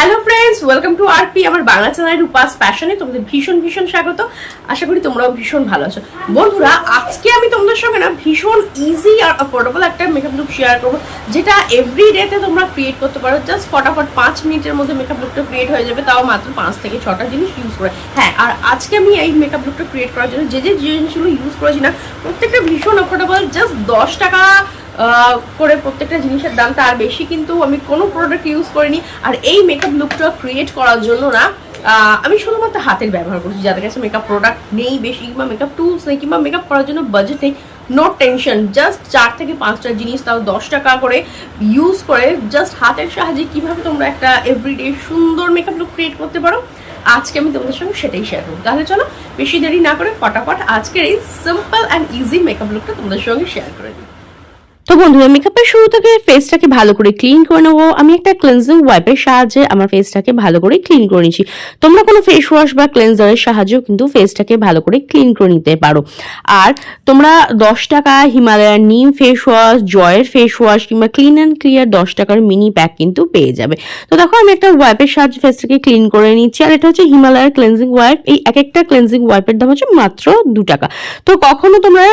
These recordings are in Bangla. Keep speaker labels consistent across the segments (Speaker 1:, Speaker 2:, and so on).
Speaker 1: Hello friends welcome to R P আমার বাংলা চ্যানেল রূপাস প্যাশনে তোমাদের ভীষণ ভীষণ স্বাগত। আশা করি তোমরাও ভীষণ ভালো আছো। বন্ধুরা, আজকে আমি তোমাদের সঙ্গে না ভীষণ ইজি আর অ্যাফোর্ডেবল একটা মেকআপ লুক শেয়ার করব, যেটা এভরি ডেতে তোমরা ক্রিয়েট করতে পারো। জাস্ট ফটাফট পাঁচ মিনিটের মধ্যে মেকআপ লুকটা ক্রিয়েট হয়ে যাবে, তাও মাত্র পাঁচ থেকে ছটা জিনিস ইউজ করে। হ্যাঁ আর আজকে আমি এই মেকআপ লুকটা ক্রিয়েট করার জন্য যে যে জিনিসগুলো ইউজ করেছি না, প্রত্যেকটা ভীষণ অ্যাফোর্ডেবল জাস্ট দশ টাকা করে প্রত্যেকটা জিনিসের দাম তার বেশি, কিন্তু আমি কোনো প্রোডাক্ট ইউজ করিনি। আর এই মেকআপ লুকটা ক্রিয়েট করার জন্য না আমি শুধুমাত্র হাতের ব্যবহার করছি। যাদের কাছে মেকআপ প্রোডাক্ট নেই বেশি, কিংবা মেকআপ টুলস নেই, কিংবা মেকআপ করার জন্য বাজেট নেই নো টেনশন জাস্ট চার থেকে পাঁচটা জিনিস, তাও দশ টাকা করে ইউজ করে জাস্ট হাতের সাহায্যে কীভাবে তোমরা একটা এভরিডে সুন্দর মেকআপ লুক ক্রিয়েট করতে পারো, আজকে আমি তোমাদের সঙ্গে সেটাই শেয়ার করব। তাহলে চলো, বেশি দেরি না করে ফটাফট আজকের এই সিম্পল অ্যান্ড ইজি মেকআপ লুকটা তোমাদের সঙ্গে শেয়ার করে দিই।
Speaker 2: তো বন্ধুরা মেকআপের শুরু থেকে ফেসটাকে ভালো করে ক্লিন করে নেব। আমি একটা ক্লেন্সিং ওয়াইপের সাহায্যে আমার ফেসটাকে ভালো করে ক্লিন করে নিচ্ছি। তোমরা কোনো ফেস ওয়াশ বা ক্লেন্সারের সাহায্যেও কিন্তু ফেসটাকে ভালো করে ক্লিন করে নিতে পারো। আর তোমরা দশ টাকা হিমালয়ার নিম ফেস ওয়াশ জয়ের ফেস ওয়াশ কিংবা ক্লিন অ্যান্ড ক্লিয়ার দশ টাকার মিনি প্যাক কিন্তু পেয়ে যাবে। তো দেখো, আমি একটা ওয়াইপের সাহায্যে ফেসটাকে ক্লিন করে নিচ্ছি। আর এটা হচ্ছে হিমালয়ার ক্লেন্সিং ওয়াইপ এই এক একটা ক্লেন্সিং ওয়াইপের দাম হচ্ছে মাত্র দু টাকা। তো কখনো তোমরা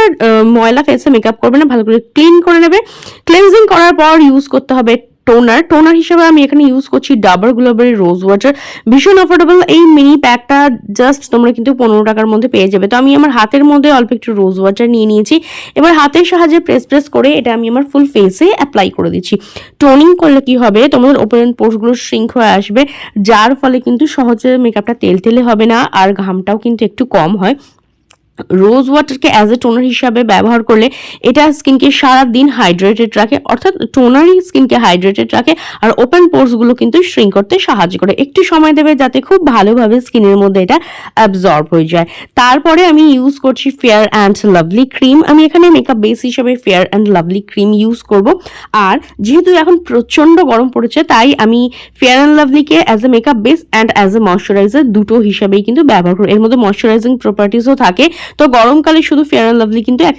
Speaker 2: ময়লা ফেসে মেকআপ করবে না, ভালো করে ক্লিন করে নেবে। ক্লেন্সিং করার পর ইউজ করতে হবে টোনার টোনার হিসেবে আমি এখানে ইউজ করছি ডাবর গ্লোবারি রোজ ওয়াটার ভীষণ অ্যাফোর্ডেবল এই মিনি প্যাকটা জাস্ট তোমরা কিন্তু পনেরো টাকার মধ্যে পেয়ে যাবে। তো আমি আমার হাতের মধ্যে অল্প একটু রোজ ওয়াটার নিয়ে নিয়েছি। এবার হাতের সাহায্যে প্রেস প্রেস করে এটা আমি আমার ফুল ফেসে অ্যাপ্লাই করে দিচ্ছি। টোনিং করলে কি হবে? তোমাদের ওপেন পোর্সগুলো শ্রিঙ্ক হয়ে আসবে। যার ফলে কিন্তু সহজে মেকআপটা তেল তেলে হবে না। আর ঘামটাও কিন্তু একটু কম হয়। রোজ ওয়াটারকে অ্যাজ এ টোনার হিসাবে ব্যবহার করলে এটা স্কিনকে সারা দিন হাইড্রেটেড রাখে, অর্থাৎ টোনারই স্কিনকে হাইড্রেটেড রাখে আর ওপেন পোর্সগুলো কিন্তু শ্রিঙ্ক করতে সাহায্য করে। একটু সময় দেবে যাতে খুব ভালোভাবে স্কিনের মধ্যে এটা অ্যাবজর্ব হয়ে যায়। তারপরে আমি ইউজ করছি ফেয়ার অ্যান্ড লাভলি ক্রিম আমি এখানে মেকআপ বেস হিসেবে fair and lovely cream use করব। আর যেহেতু এখন প্রচণ্ড গরম পড়েছে, তাই আমি fair and লাভলিকে as a makeup base and as a moisturiser দুটো হিসাবেই কিন্তু ব্যবহার করি। এর মধ্যে ময়শ্চারাইজিং প্রপার্টিসও থাকে। তো গরমকালে শুধু ফেয়ার অ্যান্ড লাভলি কিন্তু এক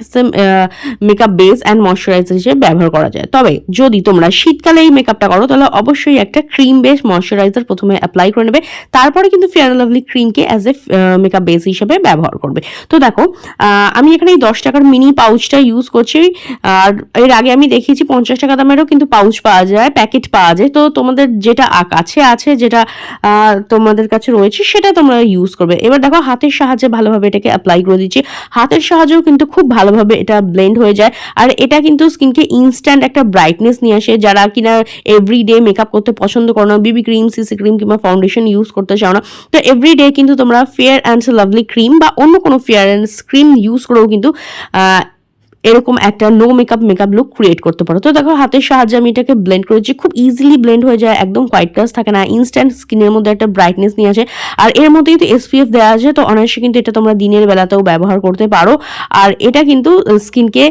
Speaker 2: মেকআপ বেস অ্যান্ড ময়শ্চারাইজার হিসেবে ব্যবহার করা যায়। তবে যদি তোমরা শীতকালে এই মেকআপটা করো, তাহলে অবশ্যই একটা ক্রিম বেস ময়শ্চারাইজার প্রথমে অ্যাপ্লাই করে নেবে। তারপরে কিন্তু ফেয়ার অ্যান্ড লাভলি ক্রিমকে অ্যাজ এ মেকআপ বেস হিসেবে ব্যবহার করবে। তো দেখো আমি এখানে এই দশ টাকার মিনি পাউচটা ইউজ করছি। আর এর আগে আমি দেখিয়েছি পঞ্চাশ টাকা দামেরও কিন্তু পাউচ পাওয়া যায় প্যাকেট পাওয়া যায়। তো তোমাদের যেটা কাছে আছে, যেটা তোমাদের কাছে রয়েছে, সেটা তোমরা ইউজ করবে। এবার দেখো, হাতের সাহায্যে ভালোভাবে এটাকে অ্যাপ্লাই করে দিচ্ছি। হাতের সাহায্যেও কিন্তু খুব ভালোভাবে এটা ব্লেন্ড হয়ে যায়। আর এটা কিন্তু স্কিনকে ইনস্ট্যান্ট একটা ব্রাইটনেস নিয়ে আসে। যারা কিনা এভরিডে মেকআপ করতে পছন্দ করো না বিবি ক্রিম সিসি ক্রিম কিংবা ফাউন্ডেশন ইউজ করতে চাও না, তো এভরিডে কিন্তু তোমরা ফেয়ার অ্যান্ড লাভলি ক্রিম বা অন্য কোনো ফেয়ার অ্যান্ড ক্রিম ইউজ করেও কিন্তু এরকম একটা no makeup makeup look create করতে পারো। তো দেখো, হাতের সাহায্যে আমি এটাকে ব্লেন্ড করেছি খুব ইজিলি ব্লেন্ড হয়ে যায়, একদম হোয়াইট কাজ থাকে না ইনস্ট্যান্ট স্কিনের মধ্যে একটা ব্রাইটনেস নিয়ে আসে। আর এর মধ্যে কিন্তু এসপিএফ দেওয়া আছে, তো অনায়াসে কিন্তু এটা তোমরা দিনের বেলাতেও ব্যবহার করতে পারো। আর এটা কিন্তু স্কিনকে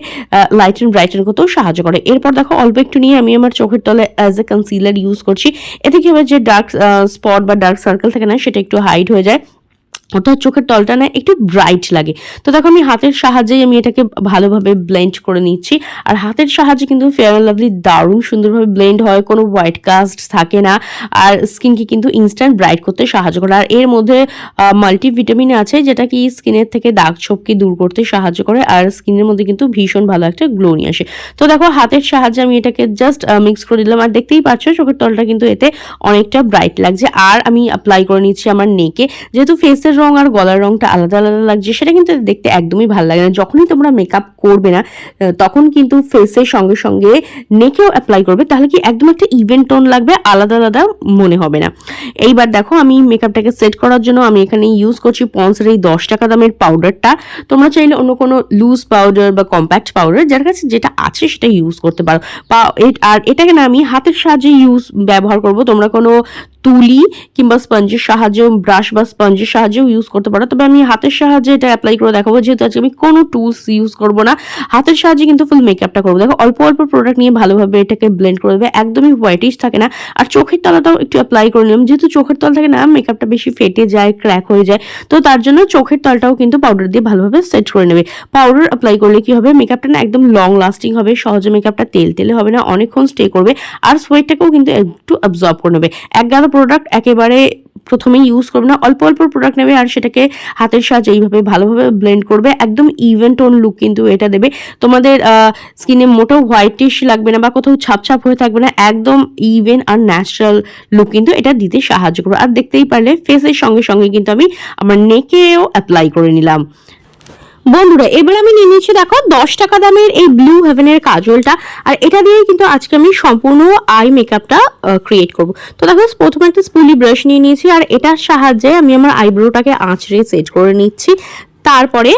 Speaker 2: লাইট অ্যান্ড ব্রাইটেন করতেও সাহায্য করে। এরপর দেখো, অল্প একটু নিয়ে আমি আমার চোখের তলে অ্যাজ এ কনসিলার ইউজ করছি। এতে কি হবে যে ডার্ক স্পট বা ডার্ক সার্কেল থাকে না, সেটা একটু হাইড হয়ে যায়। অর্থাৎ চোখের তলটা না একটু ব্রাইট লাগে। তো দেখো আমি হাতের সাহায্যেই আমি এটাকে ভালোভাবে ব্লেন্ড করে নিচ্ছি। আর হাতের সাহায্যে কিন্তু ফেয়ার অ্যান্ড লাভলি দারুণ সুন্দরভাবে ব্লেন্ড হয়, কোনো হোয়াইট কাস্ট থাকে না। আর স্কিনকে কিন্তু ইনস্ট্যান্ট ব্রাইট করতে সাহায্য করে। আর এর মধ্যে মাল্টিভিটামিন আছে, যেটা কি স্কিনের থেকে দাগ ছোপকে দূর করতে সাহায্য করে। আর স্কিনের মধ্যে কিন্তু ভীষণ ভালো একটা গ্লো নিয়ে আসে। তো দেখো হাতের সাহায্যে আমি এটাকে জাস্ট মিক্স করে দিলাম। আর দেখতেই পাচ্ছ চোখের তলটা কিন্তু এতে অনেকটা ব্রাইট লাগছে। আর আমি অ্যাপ্লাই করে নিচ্ছি আমার নেকে যেহেতু ফেসের রং আর গলার রংটা আলাদা আলাদা লাগছে, সেটা কিন্তু দেখতে একদমই ভালো লাগে না। যখনই তোমরা মেকআপ করবে না তখন কিন্তু ফেসের সঙ্গে সঙ্গে নেকেও অ্যাপ্লাই করবে, তাহলে কি একদম একটা ইভেন্ট টোন লাগবে, আলাদা আলাদা মনে হবে না। এইবার দেখো, আমি মেকআপটাকে সেট করার জন্য আমি এখানে ইউজ করছি পন্সের এই দশ টাকা দামের পাউডারটা তোমরা চাইলে অন্য কোনো লুজ পাউডার বা কম্প্যাক্ট পাউডার যার কাছে যেটা আছে সেটা ইউজ করতে পারো। আর এটাকে না আমি হাতের সাহায্যে ইউজ ব্যবহার করব, তোমরা কোনো তুলি কিংবা স্পঞ্জের সাহায্য ব্রাশ বা স্পঞ্জের সাহায্যেও ইউজ করতে পারো। তবে আমি হাতের সাহায্যে এটা অ্যাপ্লাই করে দেখাবো, যেহেতু আজকে আমি কোনো টুলস ইউজ করব না। হাতের সাহায্যে কিন্তু ফুল মেকআপটা করব। দেখো, অল্প অল্প প্রোডাক্ট নিয়ে ভালোভাবে এটাকে ব্লেন্ড করে দেবে, একদমই হোয়াইটিশ থাকে না। আর চোখের তলাটাও একটু অ্যাপ্লাই করে নিলাম। যেহেতু চোখের তল থাকে না মেকআপটা বেশি ফেটে যায় ক্র্যাক হয়ে যায়, তো তার জন্য চোখের তলটাও কিন্তু পাউডার দিয়ে ভালোভাবে সেট করে নেবে। পাউডার অ্যাপ্লাই করলে কি হবে? মেকআপটা না একদম লং লাস্টিং হবে, সহজে মেকআপটা তেল তেলে হবে না, অনেকক্ষণ স্টে করবে, আর সোয়েটটাকেও কিন্তু একটু অ্যাবজর্ব করে নেবে। এক প্রোডাক্ট একেবারে প্রথমে ইউজ করবে না, অল্প অল্প প্রোডাক্ট নেবে আর সেটাকে হাতের সাহায্যে এইভাবে ভালোভাবে ব্লেন্ড করবে, একদম ইভেন টোন লুক কিন্তু এটা দেবে। তোমাদের স্কিনে মোটেও হোয়াইটিশ লাগবে না বা কোথাও ছাপ ছাপ হয়ে থাকবে না, একদম ইভেন আর ন্যাচারাল লুক কিন্তু এটা দিতে সাহায্য করবে। আর দেখতেই পারলে ফেসের সঙ্গে সঙ্গে কিন্তু আমি আমার নেকেও অ্যাপ্লাই করে নিলাম। বন্ধুরা, এবার আমি নিয়ে নিচ্ছি দেখো দশ টাকা দামের এই ব্লু হেভেনের কাজলটা। আর এটা দিয়ে কিন্তু আজকে আমি সম্পূর্ণ আই মেকআপটা ক্রিয়েট করব। তো দেখো, প্রথমে একটা স্পুলি ব্রাশ নিয়ে নিয়েছি, আর এটার সাহায্যে আমি আমার আইব্রোটাকে আঁচড়ে সেট করে নিচ্ছি। তারপরে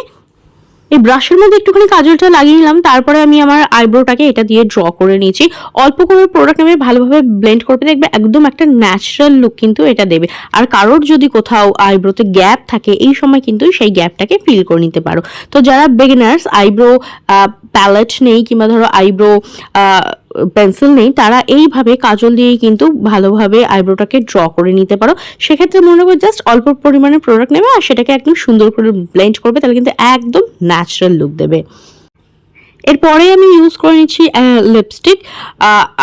Speaker 2: এই ব্রাশের মধ্যে একটুখানি কাজলটা লাগিয়ে নিলাম, তারপরে আমি আমার আইব্রোটাকে এটা দিয়ে ড্র করে নিয়েছি। অল্প করে প্রোডাক্ট আমি ভালোভাবে ব্লেন্ড করতে দেখবে একদম একটা ন্যাচারাল লুক কিন্তু এটা দেবে। আর কারোর যদি কোথাও আইব্রোতে গ্যাপ থাকে, এই সময় কিন্তু সেই গ্যাপটাকে ফিল করে নিতে পারো। তো যারা বেগিনার্স আইব্রো প্যালেট নেই কিংবা ধরো আইব্রো পেন্সিল নেই, তারা এইভাবে কাজল দিয়েই কিন্তু ভালোভাবে আইব্রোটাকে ড্র করে নিতে পারো। সেক্ষেত্রে মনে করো জাস্ট অল্প পরিমাণে প্রোডাক্ট নেবে আর সেটাকে একদম সুন্দর করে ব্লেন্ড করবে, তাহলে কিন্তু একদম ন্যাচারাল লুক দেবে। এরপরে আমি ইউজ করে নিচ্ছি লিপস্টিক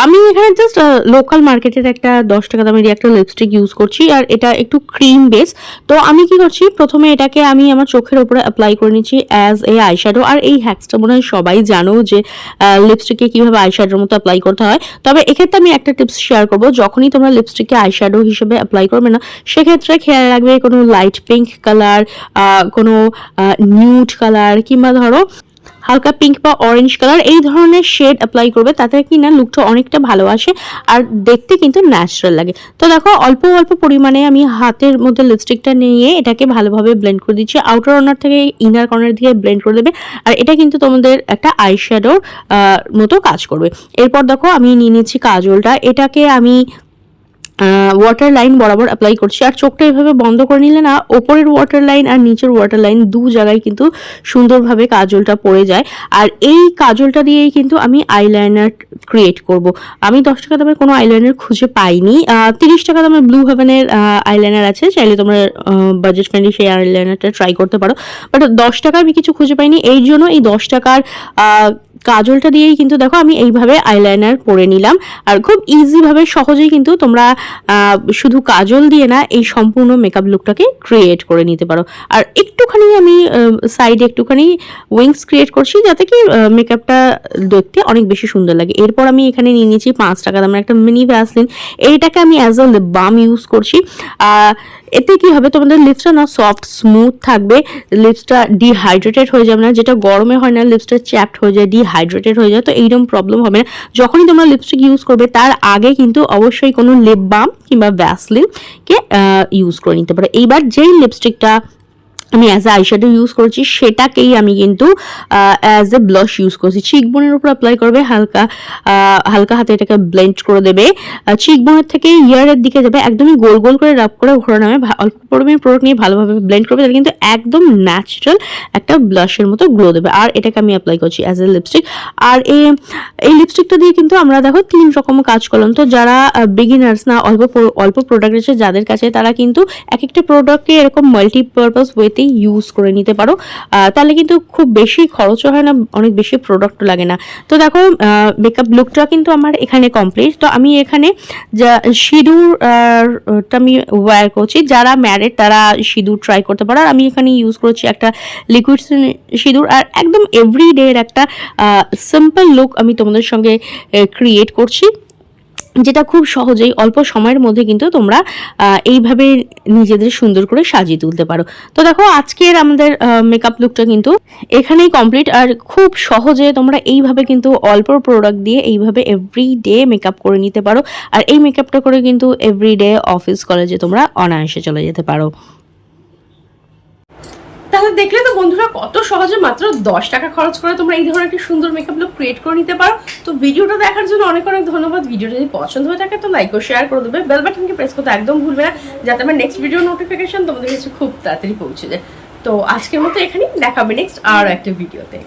Speaker 2: আমি এখানে জাস্ট লোকাল মার্কেটের একটা দশ টাকা দামের একটা লিপস্টিক ইউজ করছি, আর এটা একটু ক্রিম বেস তো আমি কি করছি? প্রথমে এটাকে আমি আমার চোখের উপরে অ্যাপ্লাই করে নিচ্ছি অ্যাজ এ আইশ্যাডো আর এই হ্যাক্সটা মনে হয় সবাই জানো যে লিপস্টিকে কীভাবে আইশ্যাডোর মতো অ্যাপ্লাই করতে হয়। তবে এক্ষেত্রে আমি একটা টিপস শেয়ার করব, যখনই তোমরা লিপস্টিকে আইশ্যাডো হিসেবে অ্যাপ্লাই করবে না, সেক্ষেত্রে খেয়াল রাখবে কোনো লাইট পিঙ্ক কালার কোনো নিউড কালার কিংবা ধরো হালকা পিঙ্ক বা অরেঞ্জ কালার এই ধরনের শেড অ্যাপ্লাই করবে, তাতে কি না লুকটা অনেকটা ভালো আসে আর দেখতে কিন্তু ন্যাচারাল লাগে। তো দেখো, অল্প অল্প পরিমাণে আমি হাতের মধ্যে লিপস্টিকটা নিয়ে এটাকে ভালোভাবে ব্লেন্ড করে দিচ্ছি। আউটার কর্নার থেকে ইনার কর্নার দিয়ে ব্লেন্ড করে দেবে আর এটা কিন্তু তোমাদের একটা আইশ্যাডোর মতো কাজ করবে। এরপর দেখো, আমি নিয়ে নিচ্ছি কাজলটা। এটাকে আমি ওয়াটার লাইন বরাবর অ্যাপ্লাই করছি। আর চোখটা এভাবে বন্ধ করে নিলে না, ওপরের ওয়াটার লাইন আর নিচের ওয়াটার লাইন দু জায়গায় কিন্তু সুন্দরভাবে কাজলটা পড়ে যায়। আর এই কাজলটা দিয়েই কিন্তু আমি আইলাইনার ক্রিয়েট করব। আমি দশ টাকা দামের কোনো আইলাইনার খুঁজে পাইনি। তিরিশ টাকা দামের ব্লু হেভেনের আইলাইনার আছে। চাইলে তোমরা বাজেট ফ্রেন্ডলি সেই আইলাইনারটা ট্রাই করতে পারো। বাট দশ টাকা আমি কিছু খুঁজে পাইনি। এই জন্য এই দশ টাকার কাজলটা দিয়েই কিন্তু দেখো আমি এইভাবে আইলাইনার পরে নিলাম। আর খুব ইজিভাবে সহজেই কিন্তু তোমরা শুধু কাজল দিয়ে না, এই সম্পূর্ণ মেকআপ লুকটাকে ক্রিয়েট করে নিতে পারো। আর একটুখানি আমি সাইডে একটুখানি উইংস ক্রিয়েট করছি যাতে কি মেকআপটা দেখতে অনেক বেশি সুন্দর লাগে। এরপর আমি এখানে নিয়ে নিয়েছি পাঁচ টাকা দামের একটা মিনি ভ্যাসলিন এইটাকে আমি অ্যাজ আ বাম ইউজ করছি। এতে কি হবে? তোমাদের লিপসটা না সফট স্মুথ থাকবে। লিপসটা ডিহাইড্রেটেড হয়ে যাবে না। যেটা গরমে হয় না লিপসটা চ্যাপ্ট হয়ে যায় ডিহাইড্রেটেড হয়ে যায়, তো এইরকম প্রবলেম হবে না। যখনই তোমরা লিপস্টিক ইউজ করবে, তার আগে কিন্তু অবশ্যই কোনো লিপ বাম কিংবা ভ্যাসলিনকে ইউজ করে নিতে পারো। এইবার যেই লিপস্টিকটা আমি অ্যাজ এ আইশ্যাডো ইউজ করছি, সেটাকেই আমি কিন্তু অ্যাজ এ ব্লাশ ইউজ করছি। চিকবোনের উপর অ্যাপ্লাই করবে, হালকা হালকা হাতে এটাকে ব্লেন্ড করে দেবে। চিকবোনের থেকে ইয়ারের দিকে যাবে, একদমই গোল গোল করে রাব করে ঘোরা নামে অল্প পরিমাণে প্রোডাক্ট নিয়ে ভালোভাবে ব্লেন্ড করবে, তাহলে কিন্তু একদম ন্যাচারাল একটা ব্লাশের মতো গ্লো দেবে। আর এটাকে আমি অ্যাপ্লাই করছি অ্যাজ এ লিপস্টিক আর এই লিপস্টিকটা দিয়ে কিন্তু আমরা দেখো তিন রকম কাজ করলাম তো যারা বিগিনার্স না, অল্প অল্প প্রোডাক্ট আছে যাদের কাছে তারা কিন্তু এক একটা প্রোডাক্টকে এরকম মাল্টিপারপাস ওয়েতে ইউজ করে নিতে পারো। তাহলে কিন্তু খুব বেশি খরচও হয় না অনেক বেশি প্রোডাক্ট লাগে না। তো দেখো মেকআপ লুকটা কিন্তু আমার এখানে কমপ্লিট তো আমি এখানে যা সিঁদুর আহ, টা আমি ওয়্যার করছি। যারা ম্যারেড তারা সিঁদুর ট্রাই করতে পারো। আর আমি এখানে ইউজ করেছি একটা লিকুইড সিঁদুর। আর একদম এভরিডে এর একটা সিম্পল লুক আমি তোমাদের সঙ্গে ক্রিয়েট করছি। যেটা খুব সহজেই অল্প সময়ের মধ্যে কিন্তু তোমরা এইভাবে নিজেদের সুন্দর করে সাজিয়ে তুলতে পারো। তো দেখো, আজকের আমাদের মেকআপ লুকটা কিন্তু এখানেই কমপ্লিট আর খুব সহজে তোমরা এইভাবে কিন্তু অল্প প্রোডাক্ট দিয়ে এইভাবে এভরি ডে মেকআপ করে নিতে পারো। আর এই মেকআপটা করে কিন্তু এভরি ডে অফিস কলেজে তোমরা অনায়াসে চলে যেতে পারো।
Speaker 1: তাহলে দেখলে তো বন্ধুরা দশ টাকা খরচ করে তোমরা এই ধরনের একটা সুন্দর মেকআপ লুক ক্রিয়েট করে নিতে পারো। তো ভিডিওটা দেখার জন্য অনেক অনেক ধন্যবাদ। ভিডিও যদি পছন্দ হয়ে থাকে তো লাইক ও শেয়ার করে দেবে। বেল বাটনকে প্রেস করতে একদম ভুলবে না, যাতে আমার নেক্সট ভিডিও নোটিফিকেশন তোমাদের কাছে খুব তাড়াতাড়ি পৌঁছে যায়। তো আজকের মতো এখানেই দেখাবে নেক্সট আর একটা ভিডিওতে